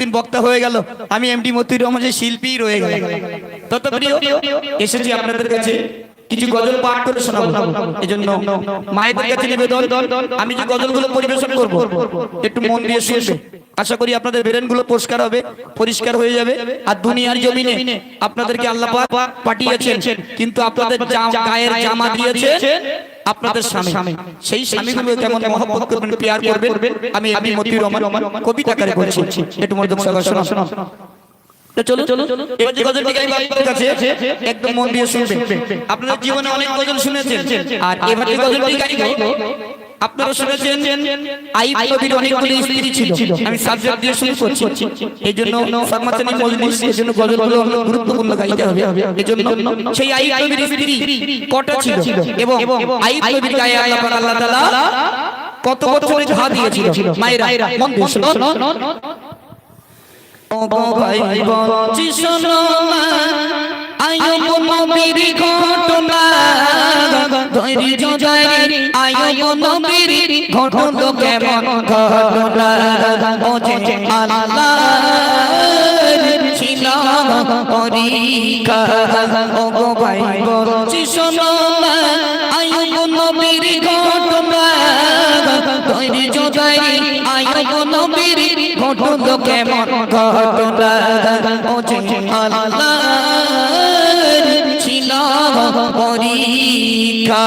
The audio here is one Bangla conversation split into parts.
দিন বক্তা হয়ে গেল। আমি এমডি মতির রহমানের শিল্পী রয়ে গেল তত প্রিয় এসেছি আপনাদের কাছে। কিছু গজল পাঠ করে শোনাবো। এজন্য মায়েদের কাছে নিবেদন, আমি যে গজলগুলো পরিবেশন করব, একটু মন দিয়ে শুনবে। আশা করি আপনাদের ব্রেনগুলো পরিষ্কার হবে, পরিষ্কার হয়ে যাবে। আর দুনিয়ার জমিনে আপনাদেরকে আল্লাহ পাক পাঠিয়েছেন, কিন্তু আপনাদের গায়ের জামা দিয়েছেন আপনাদের স্বামী। সেই স্বামীগুলো কেমন মহব্বত করবেন, পেয়ার করবেন? আমি আমি মতিউর রহমান কবিতা কারে বলছি। একটু সহকারে শোনা শোনা চলো চলো এবার যে গজলটি গাইবো আপনাদের কাছে একদম মন দিয়ে শুনবেন আপনারা জীবনে অনেক গজল শুনেছেন আর এবার যে গজলটি গাইবো আপনারা শুনেছেন আইব নবীর অনেকগুলো স্ত্রী ছিল আমি সাবজেক্ট দিয়ে শুরু করছি এই জন্য ফরমাচানি মজলিস এই জন্য গজলগুলো অনেক গুরুত্বপূর্ণ গাইতে হবে এই জন্য সেই আইব নবীর স্ত্রী কটা ছিল এবং আইব নবীর গায়ে আল্লাহ আল্লাহ তাআলা কত দিয়েছিল মায়েরা মন দিয়ে শুনুন ঘটনা। কেমন ঘটনা? ও আল্লাহ ছিল পরীক্ষা। ওগো ভাই বলছি শোনো আয়ব নবীর ঘটনা। ধৈর্য ধরে আয়ব নবীর ঘটনা কেমন ঘটনা? ও যে আল্লাহ ছিল পরীক্ষা।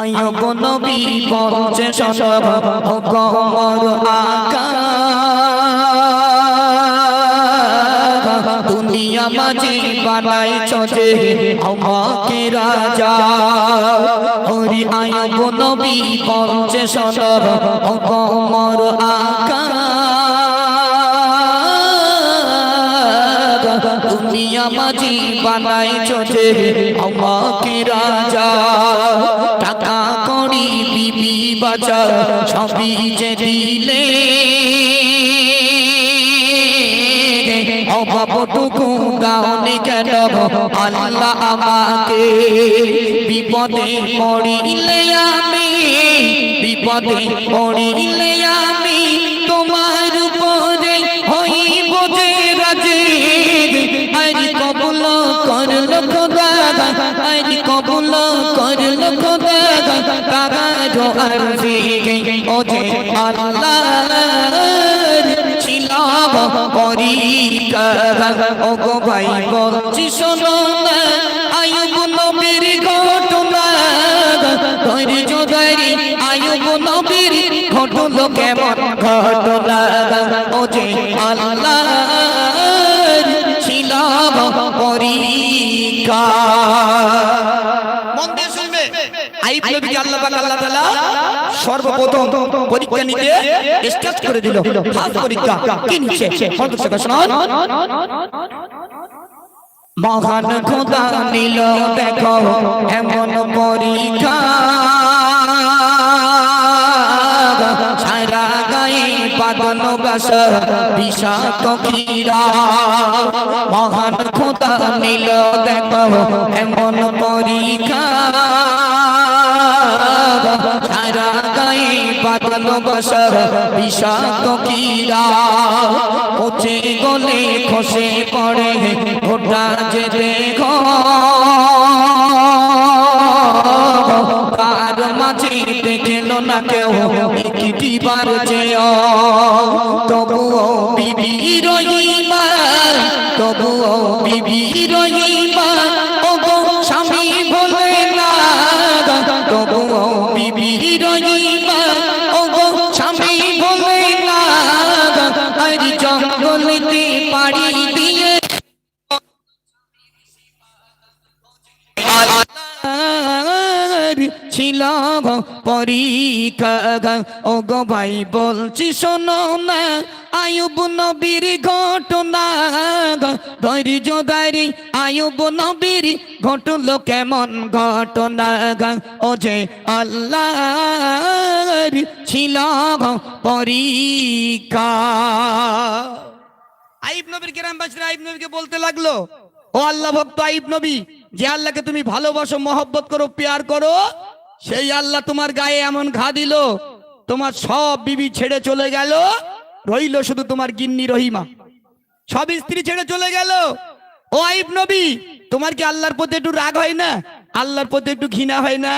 আয়ব নবী বলছে সব গমর আকা দুনিয়া মাঝে বানাই চলে আমাকে রাজা। আয়ব নবী সব গমর আকা তুমি আমাজি বানাই চলে আমাকে রাজা। টাকা করি বিবি বাজা, সবই যে দিলে অভাবটুকু গাওনে কেন আল্লাহ আমাকে বিপদে পড়িলে আমি বিপদে পড়িলে আমি তোমার উপরে হইব যে রাজে আজ কবুল করল খোদা আজ কবুল করল খোদা কাগাজো আরজি ও আল্লাহ পরীক্ষা ও গো ভাই বলছি শোনো না আয়ুব নবীর ঘটনা। ধৈর্য ধরি আয়ুব নবীর ঘটলো কেমন ঘটনা? ও যে আল্লাহ ছিল পরীক্ষা মন দিয়ে শুনবে। আইব নবীকে আল্লাহ পাক আল্লাহ তাআলা সর্বপ্রথম পরীক্ষা নিতে স্টার্ট করে দিল। হাত পরীক্ষা কি নিচ্ছে? শুনুন মহান খোদা নিল দেখো এমন পরীক্ষা। সারা বিষাক্ত ক্ষীরা। মহান খোদা নিল দেখো এমন পরীক্ষা। সারা গায়ে বাদন গাছ বিষাক্ত ক্ষীরা পচে গলে খসে পড়ে ওটা যে দেখো তার মাঝে দেখল না কেউ, একটি বার যে তবুও বিবি রহিমা, তবুও বিবি রহিমা পরীক্ষা ও গো ভাই, বলছি শোনো না, আয়ুব নবীর ঘটনা ধৈর্য দাঁড়ি আয়ুব নবীর ঘটলো কেমন ঘটনা ও যে আল্লাহ ছিল পরীক্ষা। আইব নবীর গ্রামবাসীরা আইব নবীকে বলতে লাগল, ও আল্লাহ ভক্ত আইব নবী, যে আল্লাহকে তুমি ভালোবাসো, মহব্বত করো, পেয়ার করো সেই আল্লাহ তোমার গায়ে এমন ঘা দিল, তোমার সব বিবি ছেড়ে চলে গেল, রইল শুধু তোমার গিন্নি রহিমা। সব স্ত্রী ছেড়ে চলে গেল। ও আইব নবী, তোমার কি আল্লাহর প্রতি একটু রাগ হয় না? আল্লাহর প্রতি একটু ঘৃণা হয় না?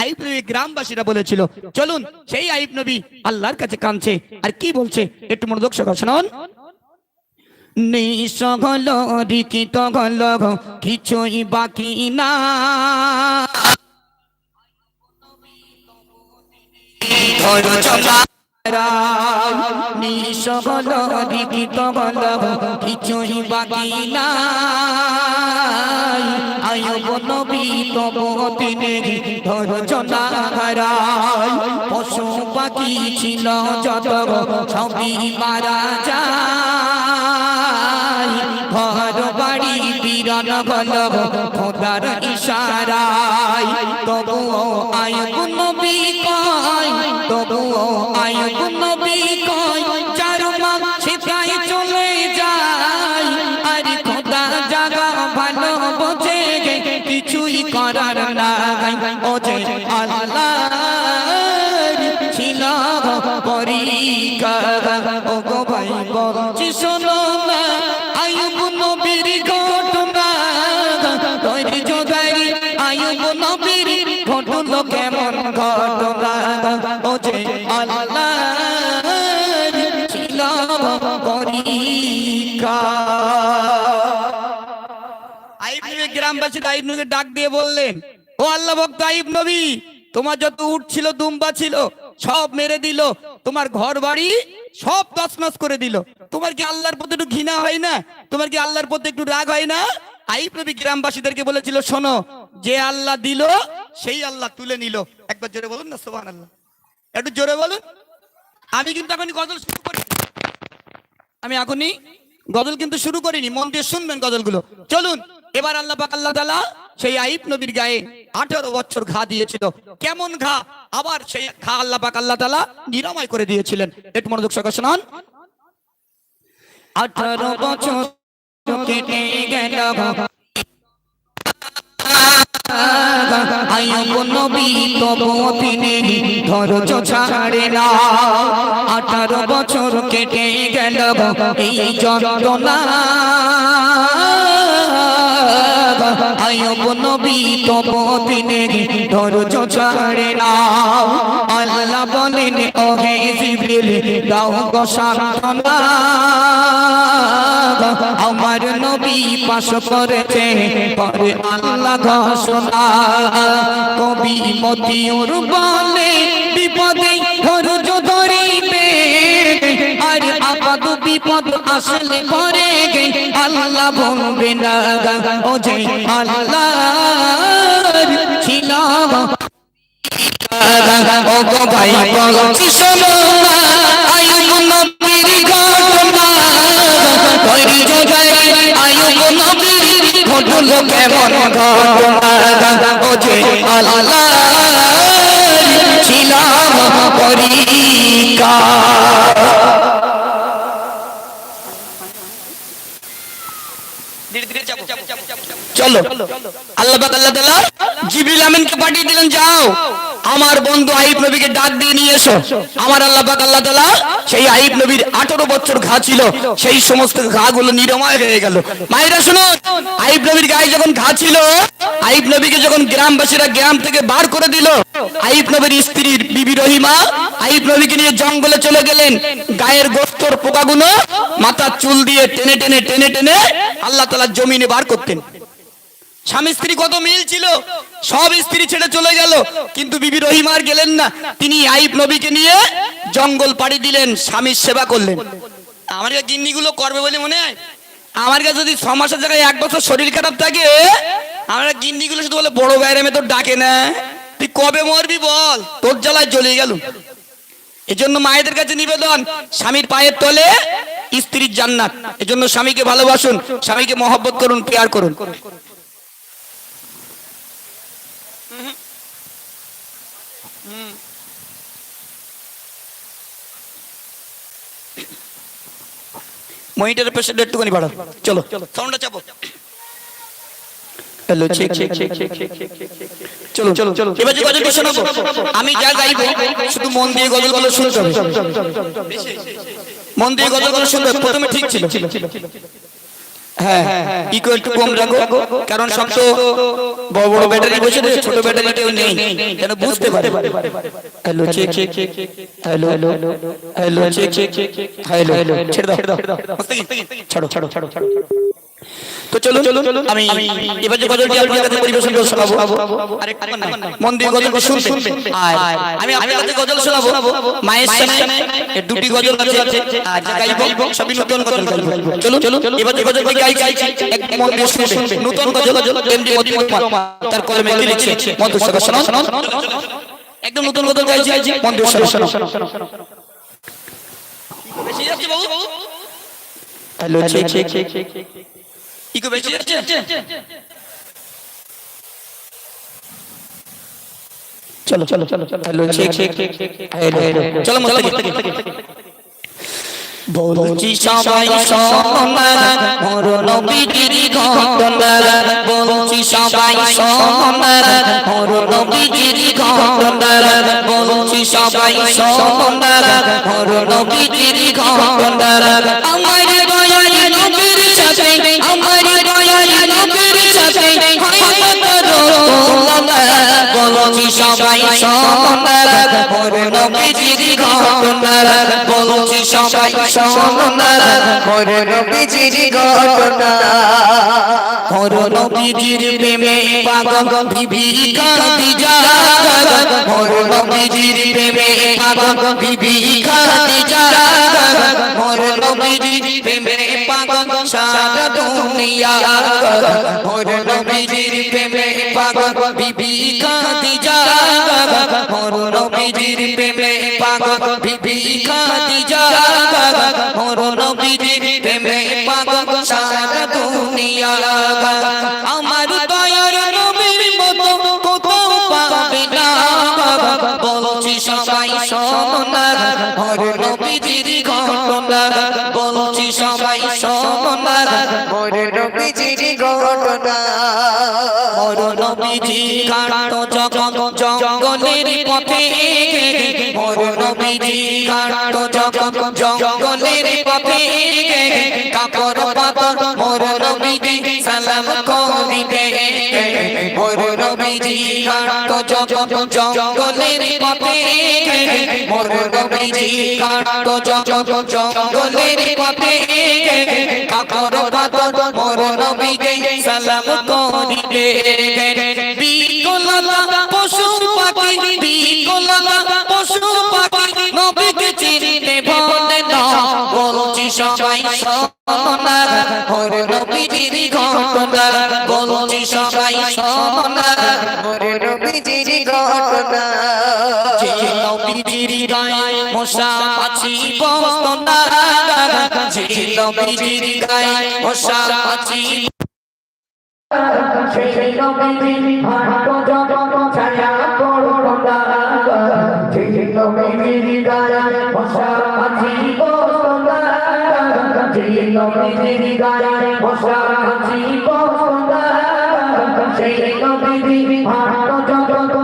আইব নবী গ্রামবাসীরা বলেছিল, চলুন, সেই আইব নবী আল্লাহর কাছে কাঁদছে, আর কি বলছে? একটু মনোযোগ সহকারে শুনুন। নিঃসগল রিকিত গল কিছুই বাকি না। নিঃসগল রিকিত গল কিছুই বাকি না আয়ুব নবী তব পশু পাখি ছিল যত ছবি মারা যায় বিরন গল খোদার ইশারায়। তবুও আয়ুন নবী কয় তবুও আয়ুব নবী কয় ডাক দিয়ে বললেন, ও আল্লাহ ভক্ত আইব নবী, তোমার যত উট ছিল, দুম্বা ছিল, সব মেরে দিল, তোমার ঘর বাড়ি সব তছনছ করে দিল। তোমার কি আল্লাহর প্রতি একটু ঘৃণা হয় না? তোমার কি আল্লাহর প্রতি একটু রাগ হয় না? আইব নবী গ্রামবাসীদেরকে বলেছিল, শোনো, যে আল্লাহ দিল, সেই আল্লাহ তুলে নিল। একবার জোরে বলুন না সোহান আল্লাহ একটু জোরে বলুন। আমি কিন্তু এখন গজল শুরু করি আমি এখনই গজল কিন্তু শুরু করিনি, মন দিয়ে শুনবেন গজলগুলো। চলুন, এবার আল্লাহ পাক, আল্লাহ তাআলা সেই আইব নবীর গায়ে আঠারো বছর ঘা দিয়েছিল। কেমন ঘা? আবার সেই ঘা আল্লাহ পাক, আল্লাহ তাআলা নিরাময় করে দিয়েছিলেন। একটু মনোযোগ সহকারে শুনুন। আঠারো বছর কেটে গেল। আয়ুব নবী তবু তিনি ধৈর্য ছাড়ে না। আঠারো বছর কেটে গেল এই যন্ত্রণা। আয়ুব নবী তবু তিনি ধৈর্য ছাড়ে না। আল্লাহ বলেন ও হে জিবরিল, দাও গো সান্ত্বনা। আমার নবী পাশ করেছে, পরে আল্লাহ ঘোষণা। কবি মতিউর বলে, বিপদে বিপদ আসলে পরে গে আল্লাহ বলবে না ও যে আল্লাহ ছিল। ও গো ভাই বলছি শোনো নবীর ঘটনা। তৈরি নবীর কেমন ঘটনা? ও যে আল্লাহ ছিলাম পরীক্ষা চলো। আল্লাহ আল্লাহ তাআলা জিবরিল আমিনকে পাঠিয়ে দিলেন, যাও। আমার বন্ধু আইব নবীকে ডাক দিয়ে নিয়ে এসো। আমার আল্লাহ আল্লাহ তাআলা সেই আইব নবীর 18 বছর ঘা ছিল। সেই সমস্ত ঘাগুলো নিরাময় হয়ে গেল। মায়েরা শুনো আইব নবীর গায়ে যখন ঘা ছিল আইব নবীকে যখন গ্রামবাসীরা গ্রাম থেকে বার করে দিল আইব নবীর স্ত্রীর বিবি রহিমা আইব নবীকে নিয়ে জঙ্গলে চলে গেলেন। গায়ের গোস্তর পোকাগুলো মাথার চুল দিয়ে টেনে টেনে টেনে টেনে আল্লাহ তাআলা জমিনে বার করতেন। স্বামী স্ত্রী কত মিল ছিল? সব স্ত্রী ছেড়ে চলে গেল। কিন্তু বিবি রহিমার গেলেন না। তিনি আইব নবীকে নিয়ে জঙ্গল পাড়ি দিলেন, স্বামীর সেবা করলেন। আমার গিন্নিগুলো করবে বলে মনে হয়? আমার কাছে যদি ছ মাসের জায়গায় এক বছর শরীর খারাপ থাকে, আমার গিন্নিগুলো শুধু বলে, বড় বাইরে তোর ডাকে না। তুই কবে মরবি বল? তোর জ্বালায় জ্বলে গেল। এজন্য মায়েদের কাছে নিবেদন, স্বামীর পায়ের তলে স্ত্রীর জান্নাত। এজন্য স্বামীকে ভালোবাসুন, স্বামীকে মহব্বত করুন পেয়ার করুন। মনিটরের পেশেন্ট একটুখানি বাড়াও। চলো সাউন্ডটা চাপো। Hello check check check check চলো চলো চলো। এবার যে গজলটা শোনাবো, আমি যা গাইবো, শুধু মন দিয়ে গজল গজলগুলো শুনতে হবে। মন দিয়ে গজল গজলগুলো শুনতে প্রথমে ঠিক ছিল। হ্যাঁ ইকো একটু কম রাখো কারণ সব তো বড় বড় ব্যাটারি বসে রয়েছে ছোট ব্যাটারি কেউ নেই। যেন বুঝতে পারে। Hello check check hello hello hello check check hello hello ছেড়ে দাও। ছেড়ে দাও। ছাড়ো ছাড়ো ছাড়ো ছাড়ো। তো চলো চলো আমি এবার যে গজলটি আপনার কাছে পরিবেশন করে শোনাবো মন দিয়ে গজলটা শুনবে আর আমি আপনার কাছে গজল শোনাবো মায়ের সামনে দুটি গজল আছে আর যা গাইবো সবই নতুন গজল গাইবো চলো চলো এবার যে গজলটি গাই গাই এক মন দিয়ে শুনবে নতুন গজল এমডি মধুমা তার কলমে কি লিখছে মধুর সাথে শোনো শোনো একদম নতুন গজল গাইছি মন দিয়ে শোনো শোনো বেশি যাচ্ছে বাবু hello check check check echo বেশি চলো চলো চলো চলো হ্যালো চলো বলছি সবাই সোনা মোর নবীজির ঘটনা বলছি সবাই সোনা মোর নবীজির ঘটনা বলছি সবাই সোনা মোর নবীজির ঘটনা আমার নবীর সাথে বলছি সবাই সোনা মোর নবীজির ঘটনা বলছি সবাই সোনা মোর নবীজির ঘটনা মোর নবীজির প্রেমে পাগল বিবি খাদিজা মোর নবীজির প্রেমে পাগল বিবি খাদিজা মোর নবীজির সারা দুনিয়া। মোর নবীজির প্রেমে পাগল বিবি খাদিজা মোর নবীজির প্রেমে পাগল বিবি খাদিজা মোর নবীজির প্রেমে পাগল সারা দুনিয়া। সবাই সোনা মোর নবীজির ঘটনা। বলছি সবাই সোনা মোর নবীজির ঘটনা। মোর নবীজি কাটো যখন জঙ্গলের পথে। মোর নবীজি কাটো যখন জঙ্গলের পথে। কাপড় পাতর মোর নবীজি সালাম করিবে মোর নবীজি কাটো যখন জঙ্গলের পথে। মোর নবীজি কাটো যখন জঙ্গলের পথে। কাপড় পাতর মোর নবীজি সালাম করিবে বিকলতা পশু পাখি, বিকলতা পশু পাখি, নবীকে চিনতে বলে না বলছি সবাই সোনা মোর নবীজির ঘটনা বলছি সবাই সোনা মোর নবীজির ঘটনা নবীজির গায়ে মশা মাছি বসত না নবীজির গায়ে মশা মাছি সেই নবীর ভাগ্য জগৎ ছায়া না সেই নবীর গায়ে বসা আছি বসনা সেই নবীর গায়ে বসা আছি বসনা সেই নবীর ভাগ্য জগৎ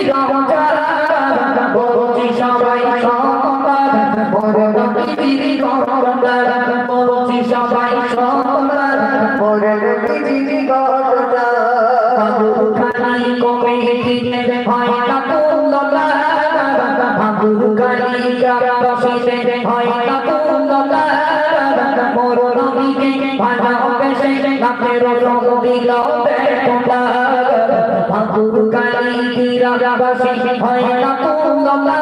নবীর ভাবুকালি দিরাবাসী হয় না তোমরা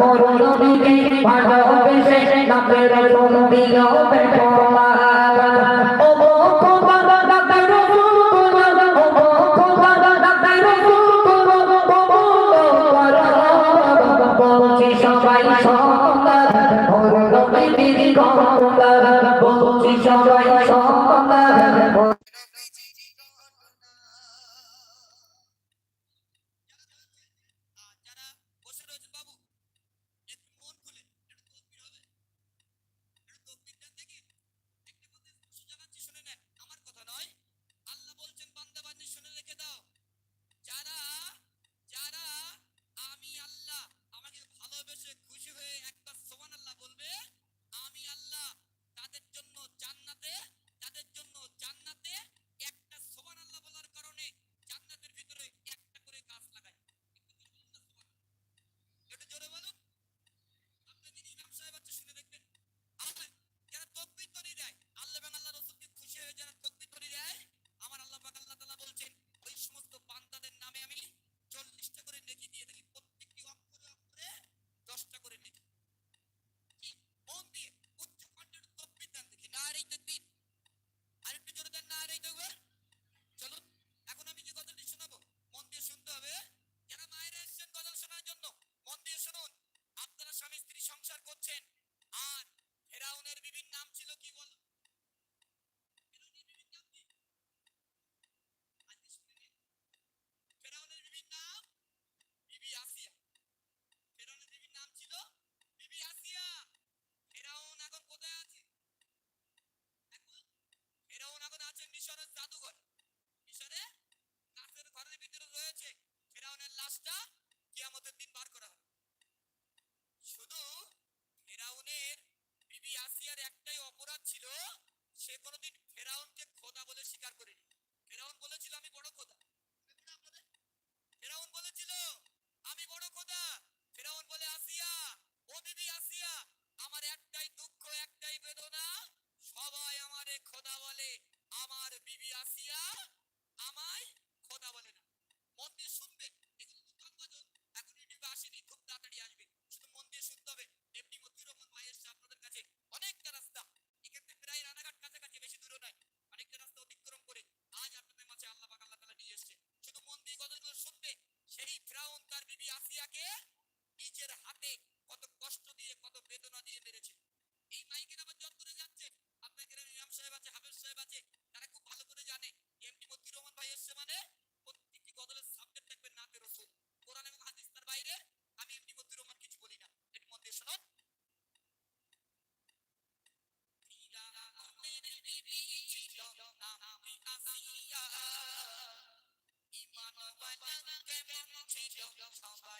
মরণবিকে ভালোবেসে নামের নদী হবে তোমার ও কিয়ামতের দিন বার করা হবে। শুধু ফেরাউনের বিবি আসিয়ার একটাই অপরাধ ছিল, সে কোনোদিন ফেরাউনকে খোদা বলে স্বীকার করেনি। ফেরাউন বলেছিল, আমি বড় খোদা। ফেরাউন বলেছিল, আমি বড় খোদা। ফেরাউন বলে, আসিয়া, ও দিদি আসিয়া, আমার একটাই দুঃখ, একটাই বেদনা, সবাই আমারে খোদা বলে, আমার বিবি আসিয়া আমায় somebody.